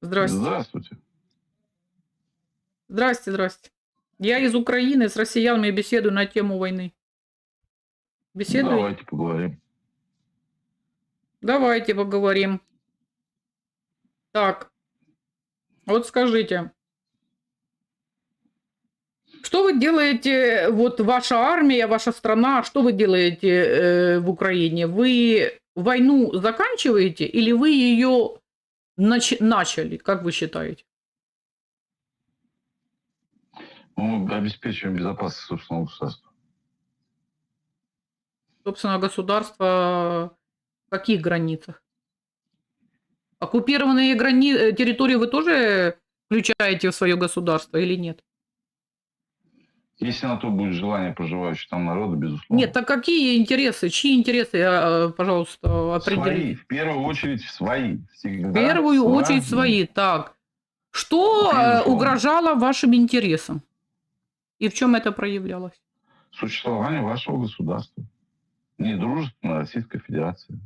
Здрасте. Здравствуйте. Здрасте, здрасте. Я из Украины, с россиянами беседую на тему войны. Беседую? Давайте поговорим. Давайте поговорим. Так, вот скажите, что вы делаете, вот ваша армия, ваша страна, что вы делаете э, в Украине? Вы войну заканчиваете или вы ее нач- начали, как вы считаете? Мы обеспечиваем безопасность собственного государства. Собственно, государство в каких границах? Оккупированные грани... э, территории вы тоже включаете в свое государство или нет? Если на то будет желание проживающего там народа, безусловно. Нет, так какие интересы, чьи интересы, э, пожалуйста, Свои, определите? в первую очередь свои. Всегда В первую очередь свои. свои. Так, что э, Безусловно. угрожало вашим интересам? И в чем это проявлялось? Существование вашего государства. Недружественной Российской Федерации.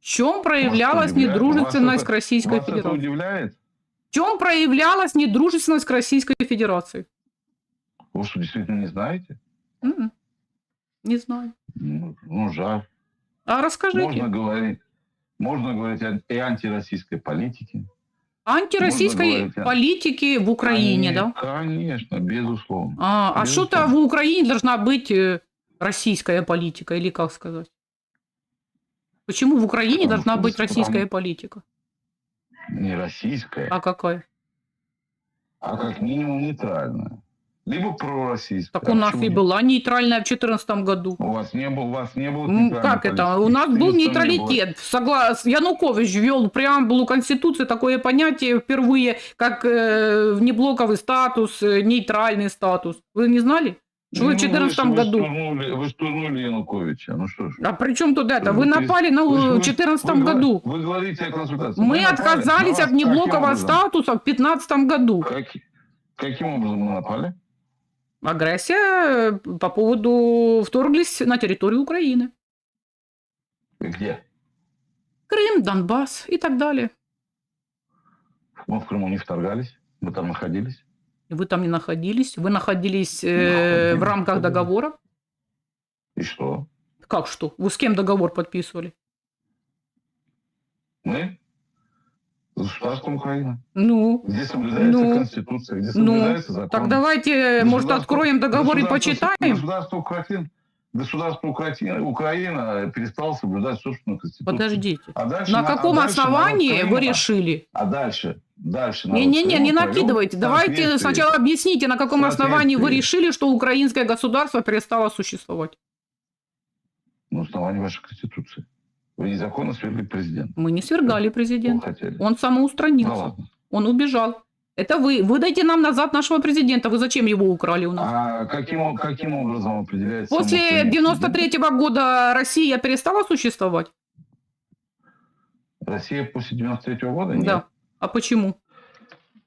В чем проявлялась недружественность к Российской Вас это Федерации? удивляет? В чем проявлялась недружественность к Российской Федерации? Вы что, действительно не знаете? М-м. Не знаю. Ну, ну, жаль. А расскажите. Можно говорить, можно говорить и антироссийской политике. Антироссийской говорить, а? политики в Украине, да? Конечно, безусловно. А, а Безусловно. что-то в Украине должна быть э, российская политика, или как сказать? Почему в Украине Потому должна быть российская политика? Не российская, А какая? а как минимум нейтральная. Либо пророссийская. Так у нас и была нейтральная в 2014 году. У вас не было, у вас не было нейтральной Как это? У нас был нейтралитет. Соглас... Янукович ввел преамбулу Конституции такое понятие впервые, как э, внеблоковый статус, э, нейтральный статус. Вы не знали? Что вы в Ну, 2014 вы году? штурнули- Вы штурнули Януковича. Ну что ж. А при чем тут это? Вы Вы- напали на вы- в вы- 2014 вы говор- году. Вы говорите о консультации. Мы напали отказались от неблокового статуса в 2015 году. Как- Каким образом мы напали? Агрессия по поводу вторглись на территорию Украины. Где? Крым, Донбасс и так далее. Мы в Крыму не вторгались. Мы там находились. Вы там не находились. Вы находились э, Находились, в рамках находились. договора. И что? Как что? Вы с кем договор подписывали? Мы? Государством Украина. Ну, Где соблюдается Ну, Конституция, где ну, соблюдается закон. так давайте, может, откроем договор и почитаем? Государство Украина, государство Украина, Украина перестало соблюдать собственную Конституцию. Подождите. А дальше На а каком дальше основании народ вы решили? А дальше, дальше Не-не-не, не Крыма повел накидывайте. Давайте сначала объясните, на каком основании вы решили, что украинское государство перестало существовать. На основании вашей Конституции. Вы незаконно свергли президента. Мы не свергали президента. Он Ну самоустранился. ладно. Он убежал. Это вы. Выдайте нам назад нашего президента. Вы зачем его украли у нас? А каким, каким образом определяется... После самоустранение 93 года Россия перестала существовать? Россия после 93 года? Нет. Да. А почему?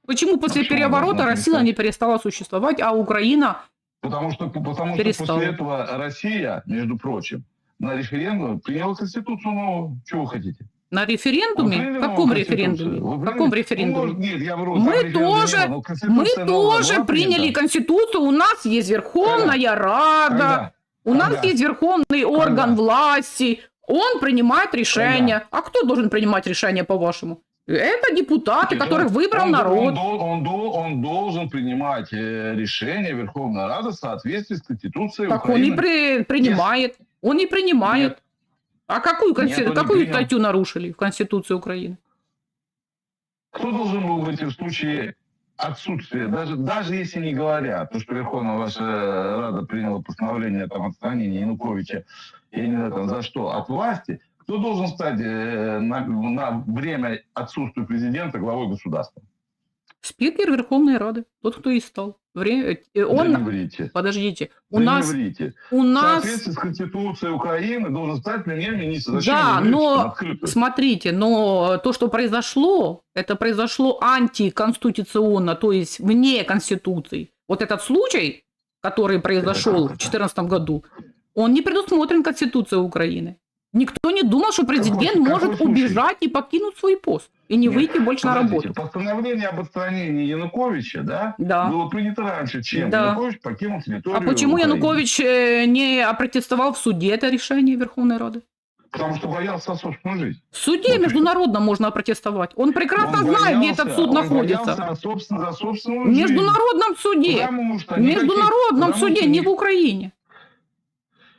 Почему после почему переворота Россия не перестала существовать, а Украина... Потому что, потому что Перестала. после этого Россия, между прочим, на референдуме приняла Конституцию новую. Чего вы хотите? На референдуме? приняли В каком референдуме? В каком референдуме? может, нет, я вру, Мы референдума не тоже- было, Мы тоже приняли. Конституцию. У нас есть Верховная Рада. Когда? У нас Когда? есть верховный орган Когда? власти. Он принимает решения. А кто должен принимать решения, по-вашему? Это депутаты, Нет, которых он- выбрал он- народ. Он, он дол- он должен принимать э, решение Верховной Рады в соответствии с Конституцией Так он не Украины. при- принимает. Он не принимает. Нет. А какую, консти- Нет, какую статью нарушили в Конституции Украины? Кто должен был в случае отсутствия, даже, даже если не говорят, то, что Верховная ваша Рада приняла постановление там, отстранения Януковича, я не знаю там, за что, от власти, кто должен стать э, на, на время отсутствия президента главой государства? Спикер Верховной Рады. Тот, кто и стал. Вре- э, Он... Да не врите. Подождите. У Да не нас... врите. У В нас... соответствии с Конституцией Украины должен стать премьер-министр. Да, но открыто? Смотрите, но то, что произошло, это произошло антиконституционно, то есть вне Конституции. Вот этот случай, который произошел в 2014 году, он не предусмотрен Конституцией Украины. Никто не думал, что президент какой может случай? убежать и покинуть свой пост. И не Нет, выйти больше на работу. Постановление об отстранении Януковича, да, Да. было принято раньше, чем Да. Янукович покинул территорию А почему Украины. Янукович э, не опротестовал в суде это решение Верховной Рады? Потому что боялся за собственную жизнь. В суде Вот международном можно опротестовать. Он прекрасно Он знает, где боялся- этот суд он находится. за собственно- за В собственную жизнь. международном суде. Потому что В никаких- международном потому суде, что не в Украине.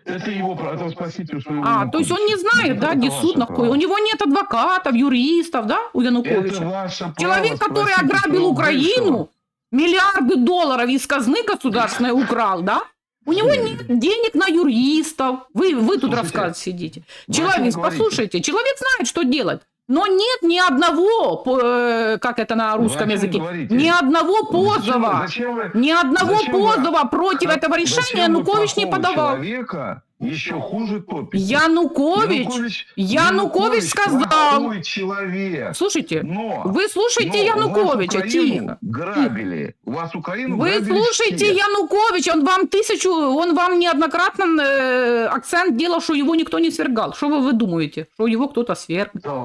Это его это у своего А, то есть он не знает, да, где суд находится. У него нет адвокатов, юристов, да, у Януковича. Человек, который ограбил Украину, миллиарды долларов из казны государственной украл, да? У него нет денег на юристов. Вы, вы тут Слушайте, рассказывать сидите. Человек, послушайте, человек знает, что делать. Но нет ни одного, э, как это на Вы русском чем языке, говорите? ни одного Зачем вы- позова. Зачем вы, Ни одного Зачем вы- позова против этого решения зачем вы Янукович не подавал. человека еще хуже топите? Янукович, Янукович сказал. плохой человек. Слушайте, Но, вы слушайте но Януковича, вас тихо. грабили. Вас Украину Вы грабили слушайте все. Янукович, он вам тысячу, он вам неоднократно э, акцент делал, что его никто не свергал. Что вы выдумываете? Что его кто-то сверг. Да,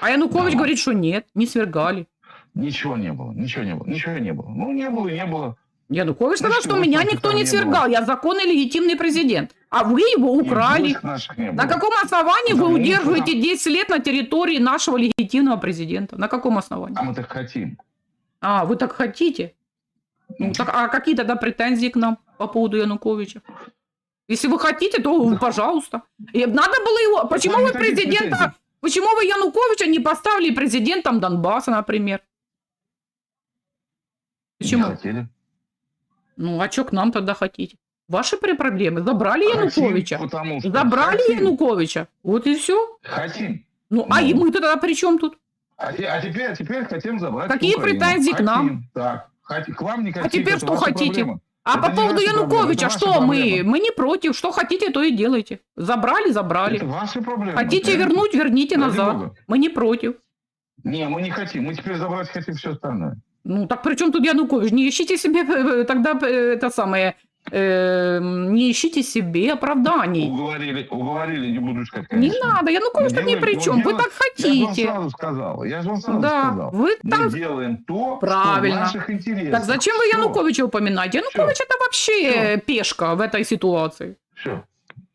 А Янукович Да. говорит, что нет, не свергали. ничего не было, ничего не было, ничего не было. Ну, не было и не было. Янукович сказал, что меня никто не не свергал, я законный легитимный президент. А вы его украли. не. На каком основании вы удерживаете что- 10 лет на территории нашего легитимного президента? На каком основании? А мы так хотим. А, вы так хотите? Ну, так, а какие тогда претензии к нам по поводу Януковича? Если вы хотите, то пожалуйста. И надо было его... Почему вы президента... претензий. Почему вы Януковича не поставили президентом Донбасса, например? Не Почему? хотели. Ну, а что к нам тогда хотите? Ваши проблемы. Забрали Хотим, Януковича. потому что Забрали хотим. Януковича. Вот и все. Хотим. Ну, а Ну. и мы тогда при чем тут? А, а теперь, а теперь хотим забрать Какие Украину. претензии к Хотим. нам? Так, хот- к вам никаких. А теперь что хотите? проблемы. А Это по не поводу Януковича, это что мы? проблемы. Мы не против. Что хотите, то и делайте. Забрали, забрали. Это ваши проблемы. Хотите понимаете? вернуть, верните Ради назад. бога. Мы не против. Не, мы не хотим. Мы теперь забрать хотим все остальное. Ну, так при чем тут Янукович? Не ищите себе э, тогда э, это самое... э, не ищите себе оправданий. Уговорили, уговорили, не буду Не конечно. надо, Янукович Мы так ни при мы чем. Вы делаем- так Я же вам хотите. сразу сказал. Я же вам сразу Да, сказал. вы Мы там... делаем то, Правильно. что в наших интересах. Так зачем вы. Януковича упоминаете? Янукович это вообще пешка в этой ситуации. Всё.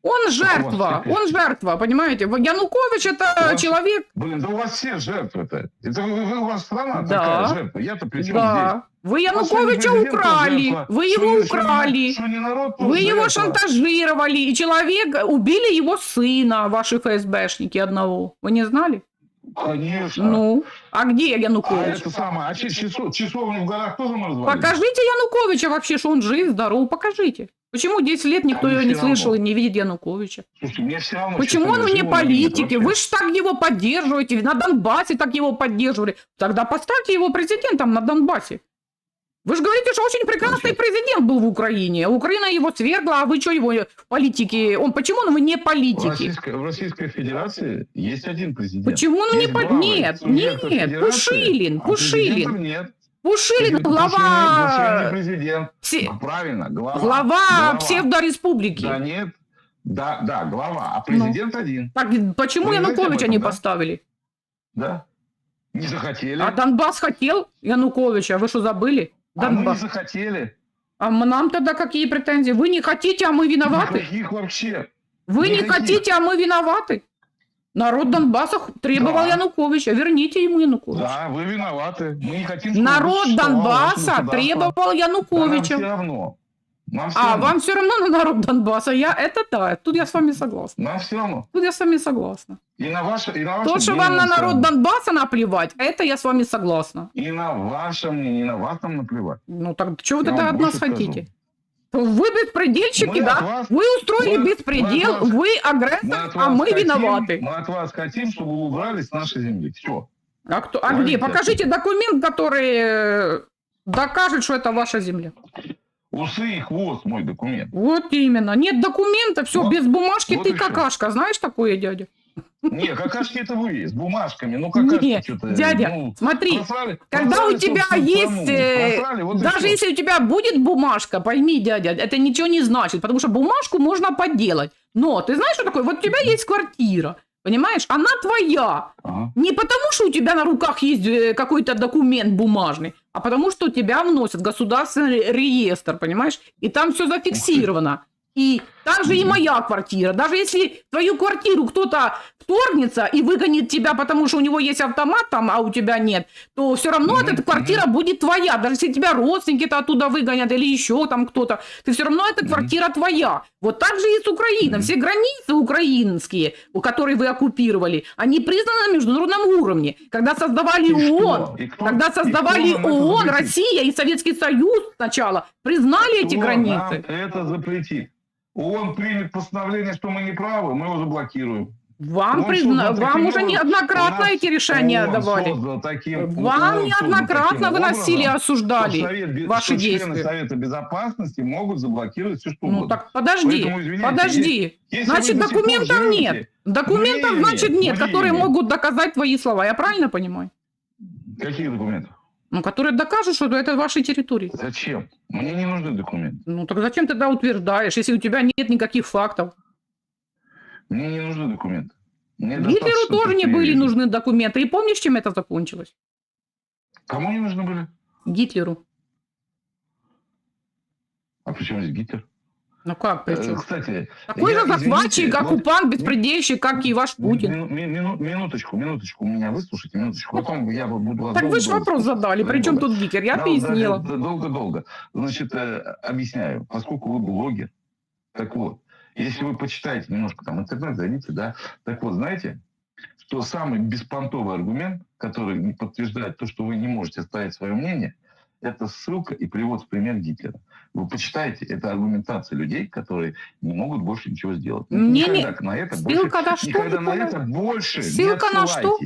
Он жертва, он жертва, понимаете? Янукович это вас- человек, Блин, да у вас все жертвы-то. Это вы, вы- у вас страна Да. такая жертва. Я-то при чем здесь? да. Вы Последний Януковича украли, жертва. вы Что его что не- украли. что не народ, Вы его жертва. шантажировали, и человек, убили его сына, ваши ФСБшники одного. Вы не знали? Конечно. Ну, а где а Янукович? это самое, а часов, часовню в горах тоже мы развалили? Покажите Януковича вообще, что он жив, здоров, покажите. Почему 10 лет никто А его не равно. слышал и не видит Януковича? Слушайте, мне все равно. Почему он вне политики? Вы же так его поддерживаете. На Донбассе так его поддерживали. Тогда поставьте его президентом на Донбассе. Вы же говорите, что очень прекрасный президент был в Украине. Украина его свергла, а вы что его в политике? Он почему он вне В политики? Российской, в Российской Федерации есть один президент. Почему он не главы Нет, нет, федерации, Пушилин, а Пушилин. нет. Пушилин, Пушилин- Пушилин глава... не президент. псе- А, Правильно, глава. Глава псевдореспублики. Да нет, да, да, глава, а президент один, Так почему Вы не Януковича этом, не да? поставили? да. Не захотели. А Донбасс хотел Януковича. Вы что, забыли? А мы не Донбасс. захотели. А нам тогда какие претензии? Вы не хотите, а мы виноваты? Никаких вообще. Вы не никаких. хотите, а мы виноваты? Народ Донбасса требовал Да. Януковича. Верните ему Януковича. Да, вы виноваты. Мы не хотим, Народ Донбасса требовал Да Януковича. все равно. Нам все а, равно. вам все равно на народ Донбасса? Я, это да, тут я с вами согласна. Нам все равно. Тут я с вами согласна. И на ваше, и на ваше То, что мнение вам на нам всё народ равно. Донбасса наплевать, это я с вами согласна. И на ваше мнение, и на вас там наплевать. Ну так что вы Я тогда вам от нас больше скажу. хотите? Вы беспредельщики, Мы да? вас- Вы устроили мы- мы беспредел, от вас- вы Мы агрессор, от а вас мы хотим- виноваты. Мы от вас хотим, чтобы вы убрали с нашей земли. Все. А, кто, а где? Покажите документ, который э, докажет, что это ваша земля. Усы и хвост мой документ. Вот именно. Нет документа, все, Вот- без бумажки вот ты какашка. Знаешь такое, дядя? Не, какашки это вы, с бумажками. Ну, какашки Не, что-то... дядя, ну, смотри, просрали- когда у просрали тебя собственную есть, э, Просрали, вот даже если у тебя будет бумажка, пойми, дядя, это ничего не значит, потому что бумажку можно подделать. Но ты знаешь, что такое? Вот у тебя есть квартира, понимаешь? Она твоя. Ага. Не потому, что у тебя на руках есть э, какой-то документ бумажный, а потому, что тебя вносят в государственный реестр, понимаешь? И там все зафиксировано. И также и Мгм. моя квартира. Даже если твою квартиру кто-то вторгнется и выгонит тебя, потому что у него есть автомат там, а у тебя нет, то все равно эта квартира будет твоя. Даже если тебя родственники-то оттуда выгонят или еще там кто-то, ты все равно эта квартира твоя. Вот так же и с Украиной. Все границы украинские, которые вы оккупировали, они признаны на международном уровне. Когда создавали И? ООН, И кто- когда и кто создавали нам это ООН? Россия и Советский Союз сначала признали эти Кто границы. нам это запретит? ООН примет постановление, что мы не правы, мы его заблокируем. Вам, Он призна... вам уже неоднократно эти решения давали. таким- Вам создан неоднократно выносили, образом, осуждали Совет ваши действия. Совета Безопасности могут заблокировать все, что Ну угодно. так подожди, Поэтому, извините, подожди. Если Значит, документов нет. Документов, значит, нет, которые могут доказать твои слова. Я правильно понимаю? Какие документы? Ну, которые докажут, что это вашей территории. Зачем? Мне не нужны документы. Ну, так зачем тогда утверждаешь, если у тебя нет никаких фактов? Мне не нужны документы. Мне Гитлеру тоже не были нужны документы. И помнишь, чем это закончилось? Кому не нужны были? Гитлеру. А при чем здесь Гитлер? Ну как, Э, причем? Кстати, Такой я, же захватчик, извините, вот- оккупант, беспредельщик, как и ваш Путин. мину- ми- мину- минуточку, минуточку, меня выслушайте, минуточку. Потом я буду вас Так вы же вопрос задали, при чем тут Гитлер? Я Да, объяснила. Долго-долго. Значит, э, объясняю. Поскольку вы блогер, так вот, если вы почитаете немножко там интернет, зайдите, да, так вот, знаете, что самый беспонтовый аргумент, который подтверждает то, что вы не можете ставить свое мнение, это ссылка и привод в пример Гитлера. Вы почитайте, это аргументация людей, которые не могут больше ничего сделать. Не- Никогда на это Ссылка на больше, что? никогда на это больше Ссылка не на что?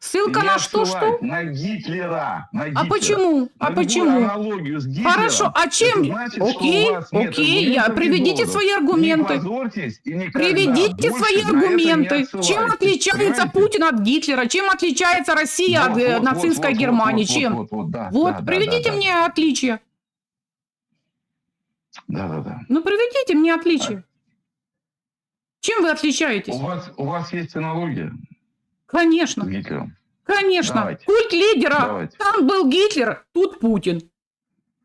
Ссылка Не на что, что? На Гитлера. На А Гитлера. почему? А На любую почему? аналогию с Гитлером. Хорошо, а чем? Значит, Окей, окей, я, приведите доводов. свои Не аргументы. никогда Приведите свои не аргументы. Чем отличается Понимаете? Путин от Гитлера? Чем отличается Россия от Вот, э, вот, нацистской вот, вот, Германии? вот, Чем? Вот, вот, да, Вот, да, да, приведите да, да. мне отличия. Да, да, да. Ну, приведите мне отличия. Чем вы отличаетесь? У вас, у вас есть аналогия Конечно, Гитлером? конечно. Давайте. Культ лидера. Давайте. Там был Гитлер, тут Путин.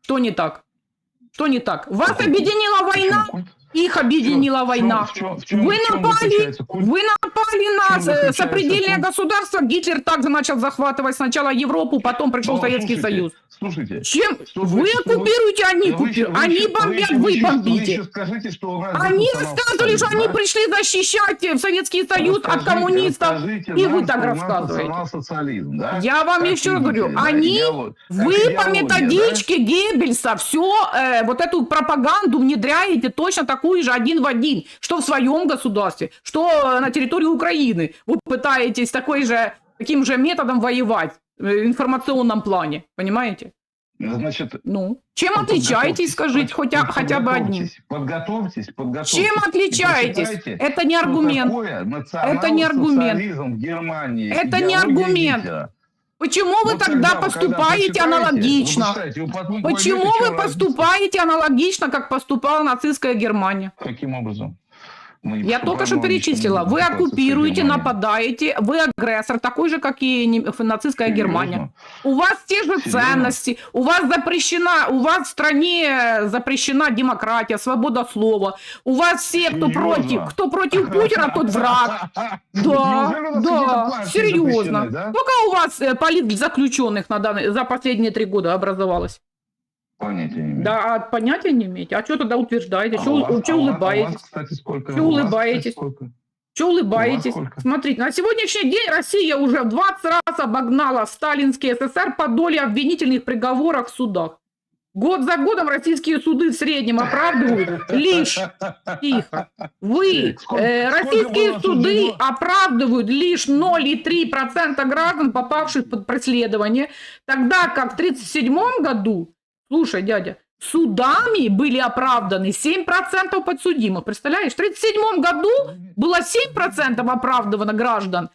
Что не так? Что не так? Вас Какой объединила война, Почему? Их объединила В война. в чём- в чём- Вы напали? Вы напали на чем э, сопредельное государство. Гитлер также начал захватывать сначала Европу, потом пришел Ну, Советский слушайте, Союз. Слушайте, Чем? Что Вы оккупируете, они вы еще- оккупируют. Они бомбят, вы бомбите. скажите, что Они рассказывали, что они да? пришли защищать э, Советский Союз от коммунистов. и вы так рассказываете. да? Я вам Как еще раз говорю, да, они, идеолог- вы по методичке Геббельса все вот эту пропаганду внедряете точно такую же один в один, что в своем государстве, что э, на территории Украины. Вы пытаетесь такой же, таким же методом воевать э, в информационном плане, понимаете? да? Значит, Ну, чем отличаетесь, скажите, хотя, хотя бы одним. Подготовьтесь, подготовьтесь. Чем отличаетесь? Это не аргумент. Это не аргумент. в Германии. Это не аргумент. Гитлера. Почему вы Вот тогда когда вы- когда поступаете аналогично? Почему вы поступаете аналогично, как поступала нацистская Германия? Каким образом? Я только что перечислила. Вы оккупируете, нападаете, вы агрессор, такой же, как и нацистская Серьезно? Германия. У вас те же Серьезно? ценности, у вас запрещена, у вас в стране запрещена демократия, свобода слова. У вас все, кто Серьезно? против, кто против Путина, тот враг. Да, да, серьезно. Сколько у вас э, политзаключенных на данный, за последние три года образовалось? Понятия не имею. Да, а понятия не имеете. А что тогда утверждаете? А Что у вас- а у вас- улыбаетесь? А у вас, кстати, сколько? Вас, улыбаетесь? сколько? Что улыбаетесь? Смотрите, на сегодняшний день Россия уже в 20 раз обогнала сталинский СССР по доле обвинительных приговоров в судах. Год за годом российские суды в среднем оправдывают лишь тихо. Вы, Сколько- э, российские суды оправдывают лишь 0,3% граждан, попавших под преследование, тогда как в 1937 году, слушай, дядя, судами были оправданы 7% подсудимых. Представляешь, в 1937 году было 7% оправдано граждан,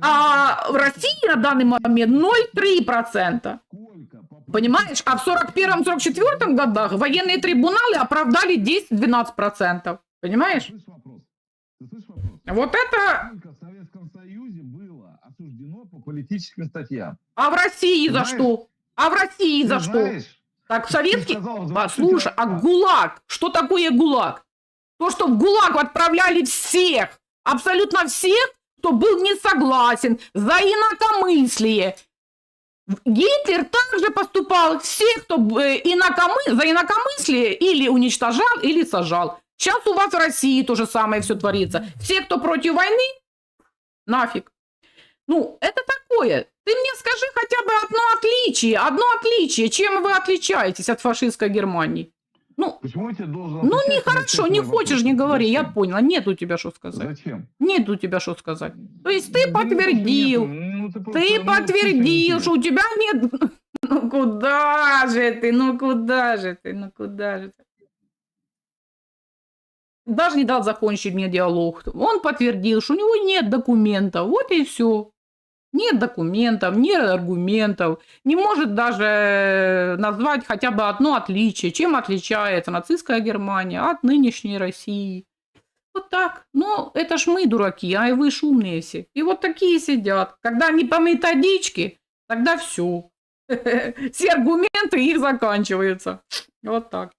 а в России на данный момент 0,3%. сколько попыток- Понимаешь? А в 41-44 годах военные трибуналы оправдали 10-12%. Понимаешь? Вот это... Сколько в Советском Союзе было осуждено по политическим статьям? А в России Ты за что? А в России за что? знаешь? Так в советский... в А, 20 слушай, а. ГУЛАГ? Что такое ГУЛАГ? То, что в ГУЛАГ отправляли всех, абсолютно всех, кто был не согласен за инакомыслие. Гитлер также поступал всех, кто э, инакомы- за инакомыслие или уничтожал, или сажал. Сейчас у вас в России то же самое все творится. Все, кто против войны, нафиг. Ну, это такое. Ты мне скажи хотя бы одно отличие, одно отличие. Чем вы отличаетесь от фашистской Германии? Ну, Почему я тебе должен ну нехорошо, все не хочешь, не говори, я Зачем? поняла. Нет у тебя что сказать. Зачем? Нет у тебя что сказать. То есть ты Да не подтвердил, нету, ну, ты просто, ты ну, подтвердил, слушай, что у тебя нет... Ну куда же ты, ну куда же ты, ну куда же ты? Даже не дал закончить мне диалог. Он подтвердил, что у него нет документов. Вот и все. Нет документов, нет аргументов. Не может даже назвать хотя бы одно отличие. Чем отличается нацистская Германия от нынешней России. Вот так. Ну, это ж мы дураки, а и вы ж умные все. И вот такие сидят. Когда они по методичке, тогда все. Все аргументы их заканчиваются. Вот так.